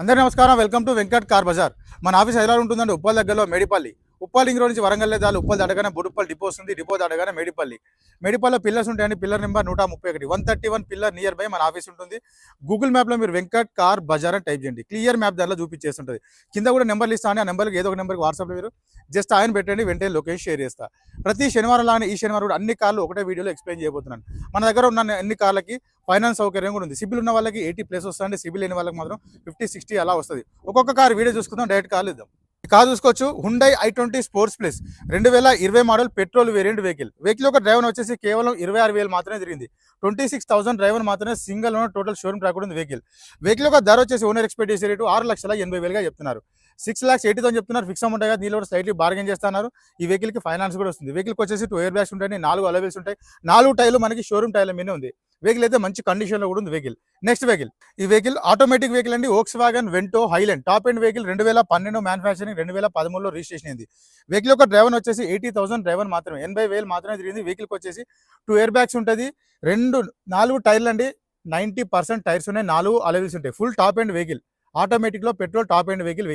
అందరు నమస్కారం. Welcome to Venkat car Bazar. మన ఆఫీస్ హైదరాబాద్ ఉంటుందండి. ఉప్పల్ దగ్గరలో మేడిపల్లి. ఉప్పల్ రోడ్ నుంచి వరంగల్ దాలు ఉప్పల్ దాటగానే బుడుప్పల్ డిపో వస్తుంది డిపో దాటగానే మేడిపల్లి. మేడిపల్లిలో పిల్లర్స్ ఉంటాయండి పిల్లర్ నెంబర్ నూట ముప్పై ఒకటి. One thirty one pillar near by మన ఆఫీస్ ఉంటుంది. గూగుల్ మ్యాప్లో మీరు వెంకట్ కార్ బజార్ అని టైప్ చేయండి. క్లియర్ మ్యాప్ దానిలో చూపించేస్తుంటుంది. కింద కూడా నెంబర్లు ఇస్తాను ఆ నెంబర్కి ఏదో ఒక నెంబర్కి వాట్సాప్లో మీరు జస్ట్ ఆయన పెట్టండి వెంటనే లొకేషన్ షేర్ చేస్తా. ప్రతి శనివారం లాగానే ఈ శనివారం కూడా అన్ని కార్లు ఒకటే వీడియోలో ఎక్స్ప్లెయిన్ చేయబోతున్నాను. మన దగ్గర ఉన్న అన్ని కార్లకి ఫైనాన్స్ సౌకర్యం కూడా ఉంది. సిబిల్ ఉన్న వాళ్ళకి ఎయిటీ ప్లస్ వస్తుంది సిబిల్ లేని వాళ్ళకి మాత్రం ఫిఫ్టీ సిక్స్టీ అలా వస్తుంది. ఒక్కొక్క కార్ వీడియో చూసుకుందాం డైరెక్ట్ కార్లు ఇద్దాం. కాదు చూసుకోవచ్చు. Hyundai I twenty sports plus రెండు వేల ఇరవై model petrol variant vehicle vehicle యొక్క డ్రైవర్ వచ్చేసి కేవలం ఇరవై ఆరు వేలు మాత్రమే జరిగింది ట్వంటీ సిక్స్ థౌసండ్ డ్రైవర్ మాత్రమే single owner total showroom track ఉంది వెహికల్ వెహికల్ యొక్క ధర వచ్చేసి ఓనర్ ఎక్స్పెక్ట్ చేసే రేటు ఆరు లక్షల ఎనభై వేలుగా చెప్తున్నారు. సిక్స్ లాక్స్ ఎయిటీ థౌసండ్ చెప్తున్నారు. ఫిక్స్ అమౌంట్ కదా దీనిలో స్లైట్లీ బార్గెన్ చేస్తున్నారు ఈ వెహికల్కి ఫైనాన్స్ కూడా వస్తుంది. వెహికల్కి వచ్చేసి టూ ఇయర్ బ్యాగ్స్ ఉంటాయి నాలుగు అలవేల్స్ ఉంటాయి. నాలుగు టైర్లు మనకి షోరూమ్ టైర్ల మీద ఉంది. వెహికల్ అయితే మంచి కండిషన్లో కూడా ఉంది వెహికల్. నెక్స్ట్ వెహికల్ ఈ వెహికల్ ఆటోమేటిక్ వెహికల్ అండి. Volkswagen Vento Highline top end vehicle రెండు వేల పన్నెండు మ్యానుఫ్యాక్చరింగ్ రెండు వేల పదమూడులో రిజిస్ట్రేషన్ అయింది. వెహికల్ యొక్క డ్రైవర్ వచ్చేసి ఎయిటీ థౌసండ్ డ్రైవర్ మాత్రమే. ఎనభై వేలు మాత్రమే తిరిగింది. వెహికల్కి వచ్చేసి టూ ఇయర్ బ్యాగ్స్ ఉంటుంది. రెండు నాలుగు టైర్లు అండి. నైంటీ పర్సెంట్ టైర్స్ ఉన్నాయి. నాలుగు అలవిల్స్ ఉంటాయి. Full top end vehicle ఆటోమేటిక్లో petrol top end vehicle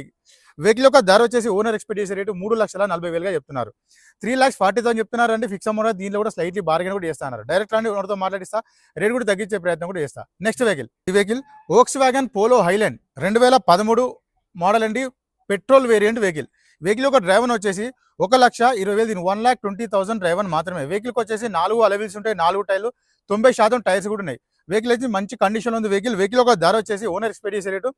vehicle యొక్క ధర వచ్చేసి ఓనర్ ఎక్స్పెక్ట్ చేసే రేటు మూడు లక్షల నలభై వేలుగా చెప్తున్నారు. త్రీ ల్యాక్స్ ఫార్టీ థౌసండ్ చెప్తున్నారు అంటే ఫిక్స్ అమౌంట్ దీనిలో కూడా స్లైట్లీ బార్గెన్ కూడా చేస్తున్నారు డైరెక్ట్ అండి ఓనర్తో మాట్లాడిస్తా. రేట్ కూడా తగ్గించే ప్రయత్నం కూడా చేస్తా. Next vehicle. ఈ vehicle Volkswagen Polo Highline రెండు వేల పదమూడు మోడల్ అండి. Petrol variant vehicle. వెహికల్ యొక్క డ్రైవర్ వచ్చేసి ఒక లక్ష ఇరవై వేలు దీని one lakh twenty thousand driver మాత్రమే. వెహికల్కి వచ్చేసి నాలుగు అలవిల్స్ ఉంటాయి నాలుగు టైర్లు. తొంభై శాతం టైర్స్ కూడా ఉన్నాయి. వెహికల్ అయితే మంచి కండిషన్ ఉంది. వెహికల్ వెహికల్ ఒక ధర వచ్చేసి ఓనర్ ఎక్స్పెక్ట్ చేసే రేటు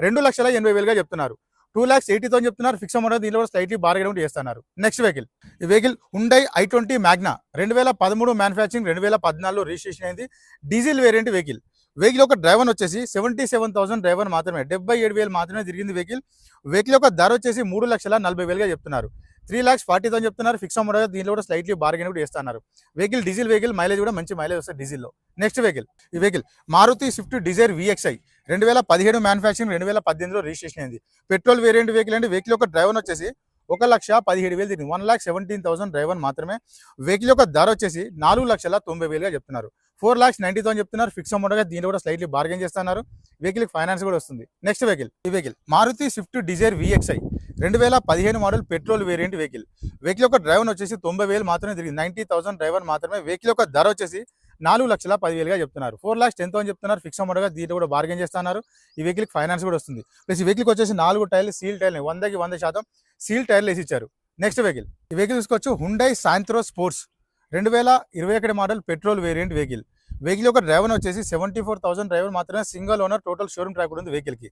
రెండు లక్షల ఎనభై వేలుగా చెప్తున్నారు. టూ ల్యాక్స్ ఎయిటీ థౌసండ్ చెప్తున్నారు. ఫిక్స్ అమౌంట్ దీనిలో స్లైట్లీ బార్గెన్ చేస్తున్నారు. నెక్స్ట్ వెహికల్ ఈ vehicle Hyundai I twenty Magna రెండు వేల పదమూడు మ్యానుఫ్యాక్చరింగ్ రెండు వేల పద్నాలుగులో రిజిస్ట్రేషన్ అయింది. డీజిల్ వేరియంట్ వెహికల్ వెహికల్ ఒక డ్రైవర్ వచ్చేసి సెవెంటీ సెవెన్ థౌసండ్ డ్రైవర్ మాత్రమే. డెబ్బై ఏడు వేలు మాత్రమే తిరిగింది వెహికల్ వెహికల్ యొక్క ధర వచ్చేసి మూడు లక్షల నలభై వేలుగా చెప్తున్నారు. త్రీ ల్యాక్స్ ఫార్టీ థౌసండ్ చెప్తున్నారు. ఫిక్స్ అమౌంట్ దీనిలో కూడా స్లైట్లీ బార్గెన్ కూడా చేస్తున్నారు. వెహికల్ డీజిల్ వెహికల్ మైలేజ్ కూడా మంచి మైలేజ్ వస్తుంది డీజిల్లో నెక్స్ట్ వెహికల్ ఈ vehicle Maruti Swift Dzire VXI రెండు వేల పదిహేడు మ్యానుఫ్యాక్చరింగ్ రెండు వేల పద్దెనిమిదిలో రిజిస్ట్రేషన్ అయింది. పెట్రోల్ వేరియంట్ వెహికల్ అంటే వెహికల్ యొక్క డ్రైవర్ వచ్చేసి ఒక లక్ష పదిహేడు వేలు తిరిగింది. One lakh seventeen thousand driver మాత్రమే. వెహికల్ యొక్క ధర వచ్చేసి నాలుగు లక్షల తొంభై వేలుగా చెప్తున్నారు. ఫోర్ లాక్స్ నైన్టీ థౌసండ్ చెప్తున్నారు. ఫిక్స్ అమౌంట్గా దీనిలో కూడా స్లైట్లీ బార్గెన్ చేస్తున్నారు. వెహికల్ ఫైనాన్స్ కూడా వస్తుంది. నెక్స్ట్ వెహికల్ ఈ vehicle Maruti Swift Dzire VXI రెండు వేల పదిహేను model petrol variant vehicle vehicle యొక్క డ్రైవర్ వచ్చేసి తొంభై వేలు మాత్రమే తిరిగింది. నైన్టీ థౌసండ్ డ్రైవర్ మాత్రమే. వెహికల్ యొక్క ధర వచ్చేసి నాలుగు లక్షల పదివేలుగా చెప్తున్నారు. ఫోర్ ల్యాక్స్ టెన్ థౌసండ్ చెప్తున్నారు. ఫిక్స్ అమౌంట్గా దీంట్లో కూడా బార్గెన్ చేస్తున్నారు. ఈ వెహికల్కి ఫైనాన్స్ కూడా వస్తుంది. ప్లస్ ఈ వెహికల్కి వచ్చేసి నాలుగు టైర్లు సీల్ టైర్లు వందకి వంద శాతం సీల్ టైర్లు వేసి ఇచ్చారు నెక్స్ట్ వెహికల్ ఈ వెహికల్ చూసుకోవచ్చు హుండై సాయంత్రో స్పోర్ట్స్ రెండు వేల ఇరవై ఒకటి model petrol variant vehicle vehicle యొక్క డ్రైవర్ వచ్చేసి సెవెంటీ ఫోర్ థౌసండ్ డ్రైవర్ మాత్రమే single owner total showroom track ఉంది వెహికల్కి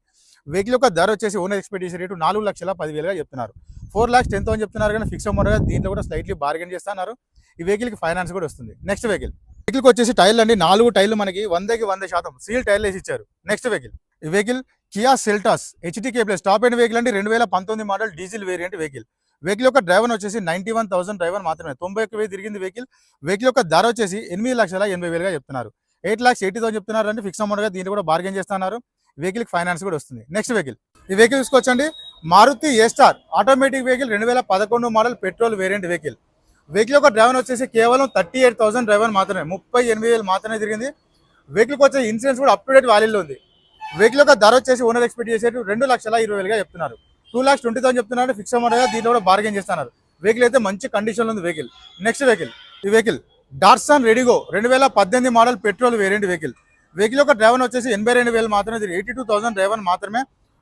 వెహికల్ యొక్క ధర వచ్చేసి ఓనర్ ఎక్స్పెక్టేషన్ రేటు నాలుగు లక్షల పదివేలుగా చెప్తున్నారు. ఫోర్ ల్యాక్స్ టెన్ థౌసండ్ చెప్తున్నారు కానీ ఫిక్స్ అమౌంట్గా దీంట్లో కూడా స్లైట్లీ బార్గెన్ చేస్తున్నారు. ఈ వెహికల్కి ఫైనాన్స్ కూడా వస్తుంది. నెక్స్ట్ వెహికల్ వెహికల్కి వచ్చేసి టైర్లు అండి. నాలుగు టైర్లు మనకి వందకి వంద శాతం సీల్ టైర్లు వేసి ఇచ్చారు. నెక్స్ట్ వెహికల్ ఈ vehicle Kia Seltos HTK plus top end vehicle అండి. రెండు వేల పంతొమ్మిది model diesel variant vehicle vehicle యొక్క డ్రైవర్ వచ్చేసి నైన్టీ వన్ థౌసండ్ డ్రైవర్ మాత్రమే. తొంభై ఒక్క వేలు తిరిగింది వెహికల్ వెహికల్ యొక్క ధర వచ్చేసి ఎనిమిది లక్షల ఎనభై వేలుగా చెప్తున్నారు. ఎయిట్ లాక్స్ ఎయిటీ థౌసండ్ చెప్తున్నారు అంటే ఫిక్స్ అమౌంట్గా దీన్ని కూడా బార్గెన్ చేస్తున్నారు. వెహికల్కి ఫైనాన్స్ కూడా వస్తుంది. నెక్స్ట్ వెహికల్ ఈ vehicle తీసుకొచ్చండి. Maruti A star automatic vehicle రెండు వేల పదకొండు model petrol variant vehicle vehicle యొక్క డ్రైవర్ వచ్చేసి కేవలం థర్టీ ఎయిట్ థౌసండ్ డ్రైవర్ మాత్రమే ముప్పై ఎనిమిది వేలు మాత్రమే జరిగింది వెహికల్కి వచ్చే ఇన్సూరెన్స్ కూడా అప్ టు డేట్ వాల్యూలో ఉంది. వెహికల్ యొక్క ధర వచ్చేసి ఓనర్ ఎక్స్పెక్ట్ చేసేది రెండు లక్షల ఇరవై వేలుగా చెప్తున్నారు. టూ లాక్స్ ట్వంటీ థౌసండ్ చెప్తున్నారు ఫిక్స్ అమౌంట్ దీంట్లో కూడా బార్గెన్ చేస్తున్నారు. వెహికల్ అయితే మంచి కండిషన్లో ఉంది వెహికల్. నెక్స్ట్ వెహికల్ ఈ వెహికల్ డార్సన్ రెడిగో రెండు వేల పద్దెనిమిది model petrol variant vehicle vehicle యొక్క డ్రైవర్ వచ్చేసి ఎనభై రెండు వేలు మాత్రమే ఎయిటీ టూ థౌసండ్ డ్రైవర్ మాత్రమే.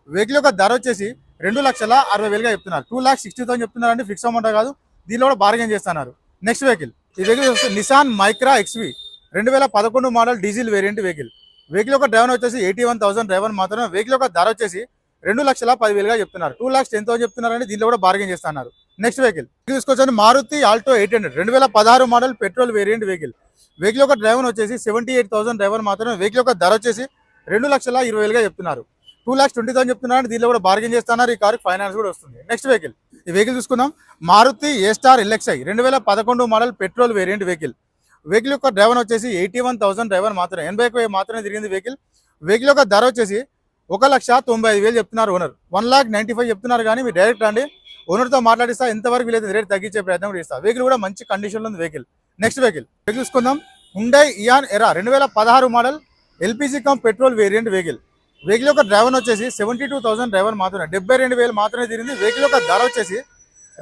వెహికల్ యొక్క ధర వచ్చేసి రెండు లక్షల అరవై వేలుగా చెప్తున్నారు. టూ ల్యాక్స్ సిక్స్టీ థౌసండ్ చెప్తున్నారు అంటే ఫిక్స్ అమౌంట్ కాదు. దీనిలో కూడా బార్గెన్ చేస్తున్నారు. నెక్స్ట్ వెహికల్ ఈ వెహికల్ వస్తే నిసాన్ మైక్రా ఎక్స్వి రెండు వేల పదకొండు model diesel variant vehicle vehicle యొక్క డ్రైవర్ వచ్చేసి ఎయిటీ వన్ థౌసండ్ డ్రైవర్ మాత్రమే. వెహికల్ యొక్క ధర వచ్చేసి రెండు లక్షల పదివేలుగా చెప్తున్నారు. టూ లాక్స్ టెన్ థౌసండ్ చెప్తున్నారు అంటే దీనిలో కూడా బార్గెన్ చేస్తున్నారు. నెక్స్ట్ వెహికల్ తీసుకొచ్చాను మారుతి ఆల్టో ఎయిట్ హండ్రెడ్ రెండు వేల పదహారు model petrol variant vehicle vehicle యొక్క డ్రైవర్ వచ్చేసి సెవెంటీ ఎయిట్ థౌసండ్ డ్రైవర్ మాత్రమే. వెహికల్ యొక్క ధర వచ్చేసి రెండు లక్షల ఇరవై వేలుగా చెప్తున్నారు. టూ లాక్స్ ట్వంటీ థౌసండ్ చెప్తున్నారు దీనిలో కూడా బార్గెన్ చేస్తున్నారు ఈ కారు ఫైనాన్స్ కూడా వస్తుంది. నెక్స్ట్ వెహికల్ ఈ వెహికల్ చూసుకుందాం. మారుతి ఏ స్టార్ ఎల్ఎక్స్ఐ రెండు వేల పదకొండు model petrol variant vehicle vehicle యొక్క డ్రైవర్ వచ్చేసి ఎయిటీ వన్ థౌసండ్ డ్రైవర్ మాత్రమే. ఎనభై ఒక మాత్రమే తిరిగింది వెహికల్ వెహికల్ యొక్క ధర వచ్చేసి ఒక లక్ష తొంభై ఐదు వేలు చెప్తున్నారు owner one lakh ninety five చెప్తున్నారు కానీ మీరు డైరెక్ట్ రండి. ఓనర్తో మాట్లాడిస్తా. ఎంతవరకు వీలైతే రేట్ తగ్గించే ప్రయత్నం కూడా చేస్తా. వెహికల్ కూడా మంచి కండిషన్లో ఉంది వెహికల్ నెక్స్ట్ వెహికల్ వెహికల్ చూసుకుందాం. హుండై ఇయాన్ ఎరా రెండు వేల పదహారు model LPG cum petrol variant vehicle vehicle యొక్క డ్రైవర్ వచ్చేసి సెవెంటీ టూ థౌసండ్ డ్రైవర్ మాత్రమే. డెబ్బై రెండు వేలు మాత్రమే తిరిగింది వెహికల్ యొక్క ధర వచ్చేసి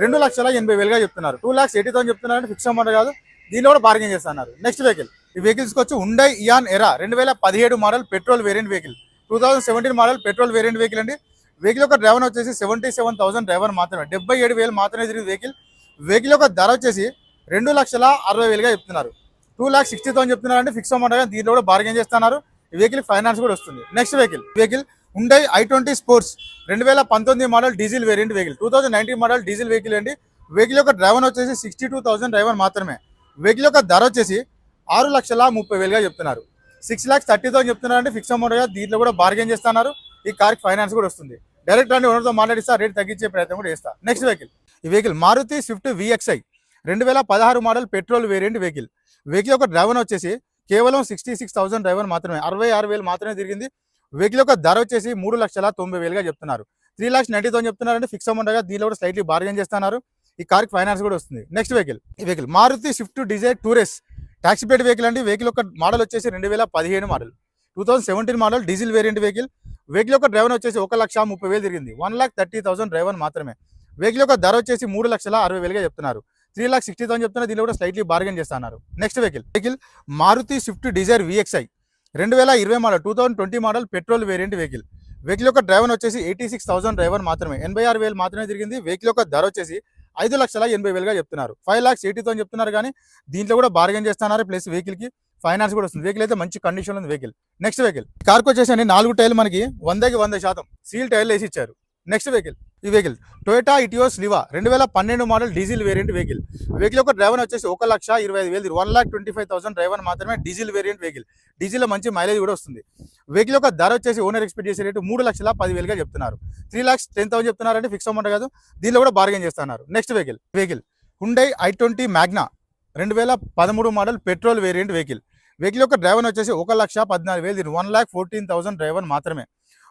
రెండు లక్షల ఎనభై వేలుగా చెప్తున్నారు. టూ లాక్స్ ఎయిటీ థౌసండ్ చెప్తున్నారంటే ఫిక్స్ అమౌంట్ కాదు. దీనిలో కూడా బార్గెన్ చేస్తున్నారు. నెక్స్ట్ వెహికల్ ఈ వెహికల్స్కి వచ్చి ఉండై ఇయాన్ ఎరా రెండు వేల పదిహేడు model petrol variant vehicle two thousand seventeen model petrol variant vehicle అండి. వెహికల్ యొక్క డ్రైవర్ వచ్చేసి సెవెంటీ సెవెన్ థౌసండ్ డ్రైవర్ మాత్రమే. డెబ్బై ఏడు వేలు మాత్రమే తిరిగి వెహికల్ వెహికల్ యొక్క ధర వచ్చేసి రెండు లక్షల అరవై వేలుగా చెప్తున్నారు. టూ లాక్స్ సిక్స్టీ థౌసండ్ చెప్తున్నారు అంటే ఫిక్స్ అమౌంట్ కానీ దీంట్లో కూడా బార్గెన్ చేస్తున్నారు. ఈ వెహికల్ ఫైనాన్స్ కూడా వస్తుంది. Next vehicle vehicle Hyundai I twenty sports రెండు వేల పంతొమ్మిది model diesel variant vehicle two thousand nineteen model diesel vehicle అండి. వెహికల్ యొక్క డ్రైవర్ వచ్చేసి సిక్స్టీ టూ థౌసండ్ డ్రైవర్ మాత్రమే. వెహికల్ యొక్క ధర వచ్చేసి ఆరు లక్షల ముప్పై వేలుగా చెప్తున్నారు. సిక్స్ ల్యాక్స్ థర్టీ థౌసండ్ చెప్తున్నారు అంటే ఫిక్స్ అమౌంట్గా దీంట్లో కూడా బార్గెన్ చేస్తున్నారు. ఈ కార్కి ఫైనాన్స్ కూడా వస్తుంది. డైరెక్ట్ అండి ఓనర్తో మాట్లాడిస్తా రేట్ తగ్గించే ప్రయత్నం కూడా చేస్తా. నెక్స్ట్ వెహికల్ ఈ వెహికల్ మారుతి స్విఫ్ట్ విఎక్స్ఐ రెండు వేల పదహారు model petrol variant vehicle vehicle యొక్క డ్రైవర్ వచ్చేసి కేవలం సిక్స్టీ సిక్స్ థౌసండ్ డ్రైవర్ మాత్రమే. అరవై ఆరు వేలు మాత్రమే తిరిగింది. వెహికల్ యొక్క ధర వచ్చేసి మూడు లక్షల తొంభై వేలుగా చెప్తున్నారు. త్రీ లాక్స్ నైన్టీ థౌసండ్ చెప్తున్నారు అంటే ఫిక్స్ అమౌంట్గా దీనిలో కూడా స్లైట్లీ బార్గెన్ చేస్తున్నారు. ఈ కార్కి ఫైనాన్స్ కూడా వస్తుంది. నెక్స్ట్ వెహికల్ ఈ vehicle Maruti Swift Dzire Tour S taxi paid vehicle అండి. వెహికల్ యొక్క మోడల్ వచ్చేసి రెండు వేల పదిహేను model two thousand seventeen model diesel variant vehicle vehicle యొక్క డ్రైవర్ వచ్చేసి ఒక లక్ష ముప్పై వేలు తిరిగింది. One lakh thirty thousand driver మాత్రమే. వెహికల్ యొక్క ధర వచ్చేసి మూడు లక్షల అరవై వేలుగా చెప్తున్నారు. త్రీ లాక్ సిక్స్టీ థౌసండ్ చెప్తున్నా దీనిలో కూడా స్లైట్లీ బార్గెన్ చేస్తున్నారు. Next vehicle vehicle Maruti Swift Dzire VXI రెండు వేల ఇరవై model two thousand twenty model petrol variant vehicle vehicle యొక్క డ్రైవర్ వచ్చేసి ఎయిటీ సిక్స్ థౌసండ్ డ్రైవర్ మాత్రమే. ఎనభై ఆరు వేలు మాత్రమే తిరిగింది. వెహికల్ యొక్క ధర వచ్చేసి ఐదు లక్షల ఎనభై వేలుగా చెప్తున్నారు. ఫైవ్ లాక్స్ ఎయిటీ థౌసండ్ చెప్తున్నారు కానీ దీంట్లో కూడా బార్గెన్ చేస్తున్నారు. ప్లస్ వెహికల్కి ఫైనాన్స్ కూడా వస్తుంది. వెహికల్ అయితే మంచి కండిషన్ ఉంది వెహికల్ నెక్స్ట్ వెహికల్ కార్కి వచ్చేసి నాలుగు టైర్లు మనకి వందకి వంద శాతం. సీల్ టైర్లు వేసి ఇచ్చారు. నెక్స్ట్ వెహికల్ ఈ వెహికల్ టొయోటా ఇటియోస్ లివా రెండు వేల పన్నెండు model diesel variant vehicle vehicle యొక్క డ్రైవర్ వచ్చేసి ఒక లక్ష ఇరవై ఐదు వేలు one lakh twenty five thousand driver మాత్రమే డీజిల్ వేరియంట్ వెహికల్ డీజిల్ మంచి మైలేజ్ కూడా వస్తుంది. వెహికల్ యొక్క ధర వచ్చేసి ఓనర్ ఎక్స్పెక్ట్ చేసే రేటు మూడు లక్షల పదివేలుగా చెప్తున్నారు. త్రీ లాక్స్ టెన్ థౌసండ్ చెప్తున్నారంటే ఫిక్స్ అమౌంట్ కాదు. దీనిలో కూడా బార్గెన్ చేస్తున్నారు. Next vehicle vehicle Hyundai i twenty Magna రెండు వేల పదమూడు model petrol variant vehicle vehicle యొక్క డ్రైవర్ వచ్చేసి ఒక లక్ష పద్నాలుగు వేలు దీని one lakh fourteen thousand driver మాత్రమే.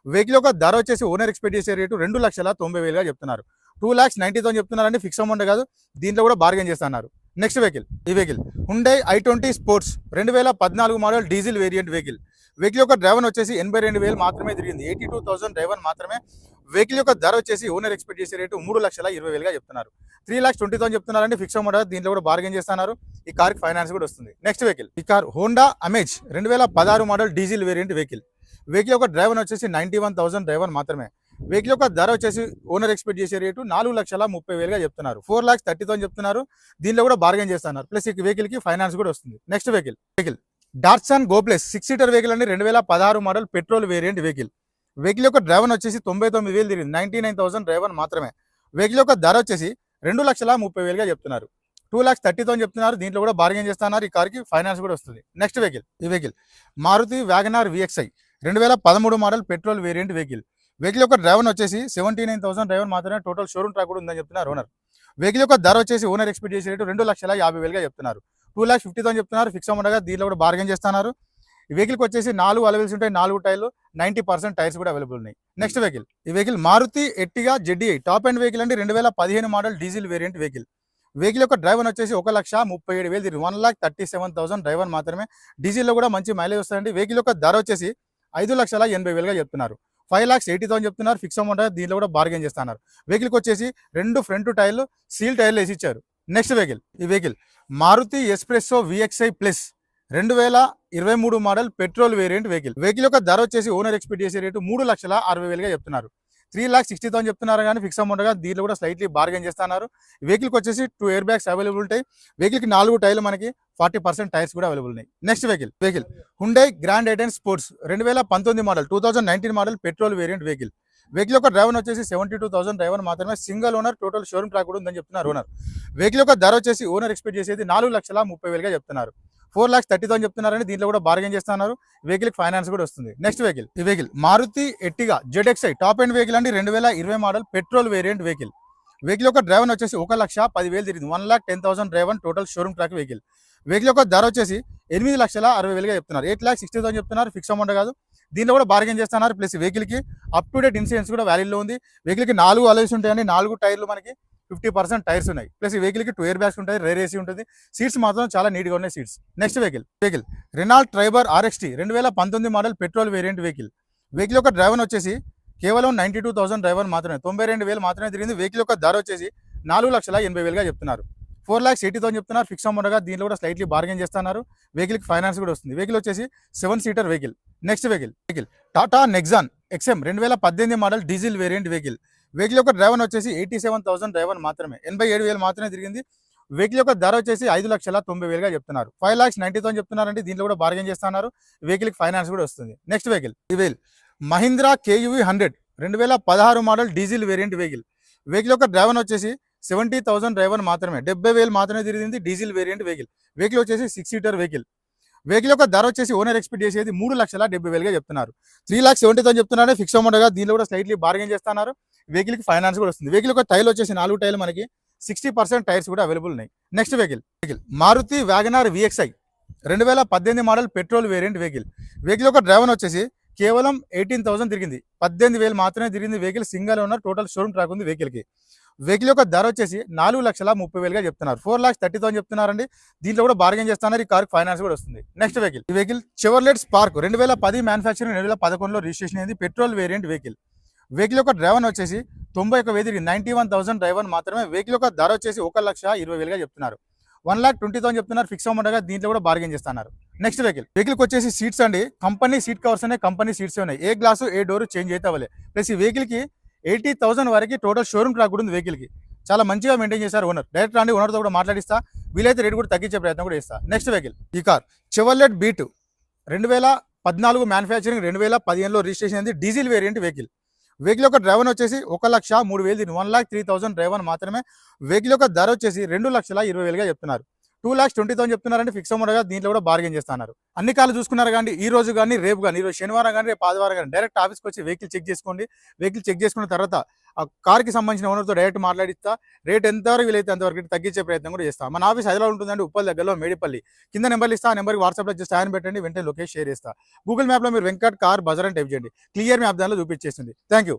వెహికల్ యొక్క ధర వచ్చేసి ఓనర్ ఎక్స్పెక్ట్ చేసే రేటు రెండు లక్షల తొంభై వేలుగా చెప్తున్నారు. టూ ల్యాక్స్ నైన్టీ థౌసండ్ చెప్తున్నారంటే ఫిక్స్ అమౌంట్ కాదు. దీంట్లో కూడా బార్గెన్ చేస్తున్నారు. నెక్స్ట్ వెహికల్ ఈ vehicle Hyundai i twenty sports రెండు వేల పద్నాలుగు model diesel variant vehicle vehicle యొక్క డ్రైవర్ వచ్చేసి ఎనభై రెండు వేలు మాత్రమే తిరిగింది. ఎయిటీ టూ థౌసండ్ డ్రైవర్ మాత్రమే. వెహికల్ యొక్క ధర వచ్చేసి ఓనర్ ఎక్స్పెక్ట్ చేసే రేటు మూడు లక్షల ఇరవై వేలుగా చెప్తున్నారు. త్రీ లాక్స్ ట్వంటీ థౌసండ్ చెప్తున్నారంటే ఫిక్స్ అమౌంట్ దీంట్లో కూడా బార్గెన్ చేస్తున్నారు. ఈ కార్కి ఫైనాన్స్ కూడా వస్తుంది. నెక్స్ట్ వెహికల్ ఈ కార్ హోండా అమేజ్ రెండు వేల పదహారు model diesel variant vehicle vehicle యొక్క డ్రైవర్ వచ్చేసి నైంటీ వన్ థౌసండ్ డ్రైవర్ మాత్రమే. వెహికల్ యొక్క ధర వచ్చేసి ఓనర్ ఎక్స్పెక్ట్ చేసే రేటు నాలుగు లక్షల ముప్పై వేలుగా చెప్తున్నారు. ఫోర్ లాక్స్ థర్టీ థౌసండ్ చెప్తున్నారు. దీనిలో కూడా బార్గెన్ చేస్తున్నారు. ప్లస్ ఈ వెహికల్కి ఫైనాన్స్ కూడా వస్తుంది. Next vehicle. Vehicle. Datsun Go plus six seater vehicle అండి. రెండు వేల పదహారు model petrol variant vehicle. Vehicle యొక్క డ్రైవర్ వచ్చేసి తొంభై తొమ్మిది వేలు తిరిగింది. నైన్టీ నైన్ థౌసండ్ డ్రైవర్ మాత్రమే. వెహికల్ యొక్క ధర వచ్చేసి రెండు లక్షల ముప్పై వేలుగా చెప్తున్నారు. టూ లాక్స్ థర్టీ థౌసండ్ చెప్తున్నారు. దీంట్లో కూడా బార్గెన్ చేస్తున్నారు. ఈ కార్కి ఫైనాన్స్ కూడా వస్తుంది. Next vehicle. ఈ vehicle. Maruti Wagon R VXI. రెండు వేల పదమూడు model petrol variant vehicle. Vehicle యొక్క డ్రైవర్ వచ్చేసి సెవెంటీ నైన్ థౌసండ్ డ్రైవర్ మాత్రమే టోటల్ షోరూమ్ ట్రాక్ కూడా ఉందని చెప్తున్నారు ఓనర్. వెహికల్ యొక్క ధర వచ్చేసి ఓనర్ ఎక్స్పెక్ట్ చేసే రేటు రెండు లక్షల యాభై వేలుగా చెప్తున్నారు. టూ లాక్స్ ఫిఫ్టీ థౌసండ్ చెప్తున్నారు. ఫిక్స్ అమౌంట్గా దీంట్లో కూడా బార్గెన్ చేస్తున్నారు. వెహికల్కి వచ్చేసి నాలుగు అవైలబుల్స్ ఉంటాయి. నాలుగు టైర్లు నైంటీ పర్సెంట్ టైర్స్ కూడా అవైలబుల్ ఉన్నాయి. Next vehicle. ఈ vehicle Maruti Ertiga ZDI top end vehicle అంటే రెండు వేల పదిహేను model diesel variant vehicle. Vehicle యొక్క డ్రైవర్ వచ్చేసి ఒక లక్ష ముప్పై ఏడు వేలు one lakh thirty seven thousand driver మాత్రమే డీజిల్లో కూడా మంచి మైలేజ్ వస్తుందండి. వెహికల్ యొక్క ధర వచ్చేసి ఐదు లక్షల ఎనభై వేలుగా చెప్తున్నారు. ఫైవ్ లాక్స్ ఎయిటీ థౌసండ్ చెప్తున్నారు. ఫిక్స్ అమౌంట్ దీంట్లో కూడా బార్గెన్ చేస్తున్నారు. వెహికల్కి వచ్చేసి రెండు ఫ్రంట్ టైర్లు సీల్ టైర్లు వేసి ఇచ్చారు. నెక్స్ట్ వెహికల్ ఈ vehicle Maruti Spresso VXI plus రెండు వేల ఇరవై మూడు model petrol variant vehicle. Vehicle యొక్క ధర వచ్చేసి ఓనర్ ఎక్స్పెక్ట్ చేసే రేటు మూడు లక్షల అరవై వేలుగా చెప్తున్నారు. త్రీ ల్యాక్ సిక్స్టీ థౌసండ్ చెప్తున్నారు కానీ ఫిక్స్ అమౌంట్గా దీంట్లో కూడా స్లైట్లీ బార్గెన్ చేస్తున్నారు. వెహికల్కి వచ్చేసి టూ ఇయర్ బ్యాగ్స్ అవైలబుల్ ఉంటాయి. వెహికల్కి నాలుగు టైర్లు మనకి ఫార్టీ పర్సెంట్ టైర్స్ కూడా అవైలబుల్ ఉన్నాయి. Next vehicle vehicle Hyundai grand i ten sports రెండు వేల పంతొమ్మిది model two thousand nineteen model petrol variant vehicle vehicle యొక్క డ్రైవర్ వచ్చేసి సెవెంటీ టూ థౌసండ్ డ్రైవర్ మాత్రమే single owner total showroom track కూడా ఉందని చెప్తున్నారు ఓనర్ వెహికల్ యొక్క ధర వచ్చేసి ఓనర్ ఎక్స్పెక్ట్ చేసేది నాలుగు లక్షల ముప్పై వేలుగా చెప్తున్నారు. ఫోర్ లాక్స్ థర్టీ థౌసండ్ చెప్తున్నారని దీంట్లో కూడా బార్గెన్ చేస్తున్నారు. వెహికల్ ఫైనాన్స్ కూడా వస్తుంది. Next vehicle. ఈ vehicle. Maruti Ertiga ZXI top end vehicle అండి. రెండు వేల ఇరవై model petrol variant vehicle. Vehicle యొక్క డ్రైవర్ వచ్చేసి ఒక లక్ష పదివేలు తిరిగింది. One lakh ten thousand driver total showroom track vehicle. Vehicle యొక్క ధర వచ్చేసి ఎనిమిది లక్షల అరవై వేలుగా చెప్తున్నారు. ఎయిట్ ల్యాక్ సిక్స్టీ థౌసండ్ చెప్తున్నారు. ఫిక్స్ అమౌంట్ కాదు. దీంట్లో కూడా బార్గెన్ చేస్తున్నారు. ప్లస్ వెహికల్కి అప్ టు డేట్ ఇన్సూరెన్స్ కూడా వ్యాలీలో ఉంది. వెహికల్కి నాలుగు అలైస్ ఉంటాయండి. నాలుగు టైర్లు మనకి. ఫిఫ్టీ పర్సెంట్ టైర్స్ ఉన్నాయి. ప్లస్ ఈ వెహికల్కి టూ ఇయర్ బ్యాగ్స్ ఉంటాయి రేర్ ఏసీ ఉంటుంది. సీట్స్ మాత్రం చాలా నీట్గా ఉన్నాయి seats. Next vehicle vehicle. Renault Triber RXT రెండు వేల పంతొమ్మిది model petrol variant vehicle. Vehicle యొక్క డ్రైవర్ వచ్చేసి కేవలం నైంటీ టూ థౌసండ్ డ్రైవర్ మాత్రమే తొంభై రెండు వేలు మాత్రమే తిరిగింది. వెహికల్ యొక్క ధర వచ్చేసి నాలుగు లక్షల ఎనభై వేలుగా చెప్తున్నారు. ఫోర్ ల్యాక్స్ ఎయిటీ థౌసండ్ చెప్తున్నారు. ఫిక్స్ అమౌంట్గా దీంట్లో కూడా స్లైట్లీ బార్గెన్ చేస్తున్నారు. వెహికల్కి ఫైనాన్స్ కూడా వస్తుంది. వెహికల్ వచ్చేసి seven seater vehicle next vehicle vehicle Tata Nexon XM రెండు వేల పద్దెనిమిది model diesel variant vehicle vehicle యొక్క డ్రైవర్ వచ్చేసి ఎయిటీ సెవెన్ థౌసండ్ డ్రైవర్ మాత్రమే. ఎనభై ఏడు వేలు మాత్రమే తిరిగింది. వెహికల్ యొక్క ధర వచ్చేసి ఐదు లక్షల తొంభై వేలుగా చెప్తున్నారు. ఫైవ్ లాక్స్ నైన్టీ థౌసండ్ చెప్తున్నారంటే దీంట్లో కూడా బార్గెన్ చేస్తున్నారు. వెహికల్కి ఫైనాన్స్ కూడా వస్తుంది. నెక్స్ట్ వెహికల్ ఈ వెహిల్ మహీంద్రా కేయువి హండ్రెడ్ రెండు వేల పదహారు model diesel variant vehicle vehicle యొక్క డ్రైవర్ వచ్చేసి సెవెంటీ థౌసండ్ డ్రైవర్ మాత్రమే. డెబ్బై వేలు మాత్రమే తిరిగింది డీజిల్ వేరియంట్ వెహికల్ వెహికల్ వచ్చేసి సిక్స్ సీటర్ వెహికల్ వెహికల్ యొక్క ధర వచ్చేసి ఓనర్ ఎక్స్పెక్ట్ చేసేది మూడు లక్షల డెబ్బై వేలుగా చెప్తున్నారు. త్రీ లాక్స్ సెవెంటీ థౌసండ్ చెప్తున్నారు ఫిక్స్ అమౌంట్గా దీనిలో కూడా స్లైట్లీ బార్గెన్ చేస్తున్నారు. వెహికల్కి ఫైనాన్స్ కూడా వస్తుంది. వెహికల్ ఒక టైల్ వచ్చేసి నాలుగు టైర్లు మనకి సిక్స్టీ పర్సెంట్ టైర్స్ కూడా అవైలబుల్ ఉన్నాయి. Next vehicle vehicle Maruti Wagon R VXI రెండు వేల పద్దెనిమిది model petrol variant vehicle vehicle ఒక డ్రైవర్ వచ్చేసి కేవలం ఎయిటీన్ థౌసండ్ తిరిగింది. పద్దెనిమిది వేలు మాత్రమే తిరిగింది vehicle single owner total showroom track ఉంది వెహికల్కి వెహికల్ యొక్క ధర వచ్చేసి నాలుగు లక్షల ముప్పై వేలుగా చెప్తున్నారు. ఫోర్ లాక్స్ థర్టీ థౌసండ్ చెప్తున్నారండి. దీంట్లో కూడా బార్గెన్ చేస్తున్నారు. ఈ కార్ ఫైనాన్స్ కూడా వస్తుంది. నెక్స్ట్ వెహికల్ ఈ వెహికల్ చివర్లెట్ స్పార్క్ రెండు వేల పది మ్యానుఫ్యాక్చరింగ్ రెండు వేల పదకొండులో రిజిస్ట్రేషన్ అయింది. పెట్రోల్ వేరియంట్ వెహికల్ వెహికల్ యొక్క డ్రైవర్ వచ్చేసి తొంభై ఒక వేదికి నైంటీ వన్ థౌసండ్ డ్రైవర్ మాత్రమే వెహికల్ యొక్క ధర వచ్చేసి ఒక లక్ష ఇరవై వేలుగా చెప్తున్నారు. వన్ లాక్ ట్వంటీ థౌసండ్ చెప్తున్నారు. ఫిక్స్ అమౌంట్గా దీంట్లో కూడా బార్గెన్ చేస్తున్నారు. నెక్స్ట్ వెహికల్ వెహికల్కి వచ్చేసి సీట్స్ అండి. కంపెనీ సీట్ కవర్స్ ఉన్నాయి. కంపెనీ సీట్స్ ఉన్నాయి. ఏ గ్లాసు ఏ డోర్ చేంజ్ అయితే అవ్వలే. ప్లస్ ఈ వెహికల్కి ఎయిటీ థౌసండ్ వరకు టోటల్ షోరూమ్ ట్రాక్ కూడా ఉంది వెహికల్కి చాలా మంచిగా మెయింటైన్ చేశారు ఓనర్ డైరెక్ట్ అండి ఓనర్తో కూడా మాట్లాడిస్తా. వీలైతే రేట్ కూడా తగ్గించే ప్రయత్నం కూడా ఇస్తా నెక్స్ట్ వెహికల్ ఈ కార్ చెవర్లెట్ బీటు రెండు వేల పద్నాలుగు మ్యానుఫ్యాక్చరింగ్ రెండు వేల పదిహేనులో రిజిస్ట్రేషన్ అయింది. డీజిల్ వేరియంట్ వెహికల్ వెహికల్ యొక్క డ్రైవర్ వచ్చేసి ఒక లక్ష మూడు వేలు one lakh three thousand driver మాత్రమే వెహికల్ యొక్క ధర వచ్చేసి రెండు లక్షల ఇరవై వేలుగా చెప్తున్నారు. టూ లాక్స్ ట్వంటీ థౌసండ్ చెప్తున్నారంటే ఫిక్స్ అమౌంట్గా దీంట్లో కూడా బార్గెన్ చేస్తున్నారు అన్ని కాలు చూసుకున్నారు కానీ ఈ రోజు కానీ రేపు కానీ ఈ రోజు శనివారం కానీ రేపు ఆదివారం కానీ డైరెక్ట్ ఆఫీస్కి వచ్చి వెహికల్ చెక్ చేసుకోండి. వెహికల్ చెక్ చేసుకున్న తర్వాత ఆ కార్కి సంబంధించిన ఓనర్తో డైరెక్ట్ మాట్లాడిస్తా. రేట్ ఎంతవరకు వీలైతే అంతవరకు తగ్గించే ప్రయత్నం కూడా చేస్తాం. మన ఆఫీస్ హైదరాబాద్ ఉంటుందండి ఉప్పల్ దగ్గరలో మేడిపల్లి. కింద నెంబర్లు ఇస్తా ఆ నెంబర్కి వాట్సాప్లో జస్ట్ ఆయన పెట్టండి వెంటనే లొకేషన్ షేర్ చేస్తా. గూగుల్ మ్యాప్లో మీరు వెంకట్ కార్ బజార్ అని టైప్ చేయండి. క్లియర్ మ్యాప్ దానిలో చూపించేస్తుంది థ్యాంక్ యూ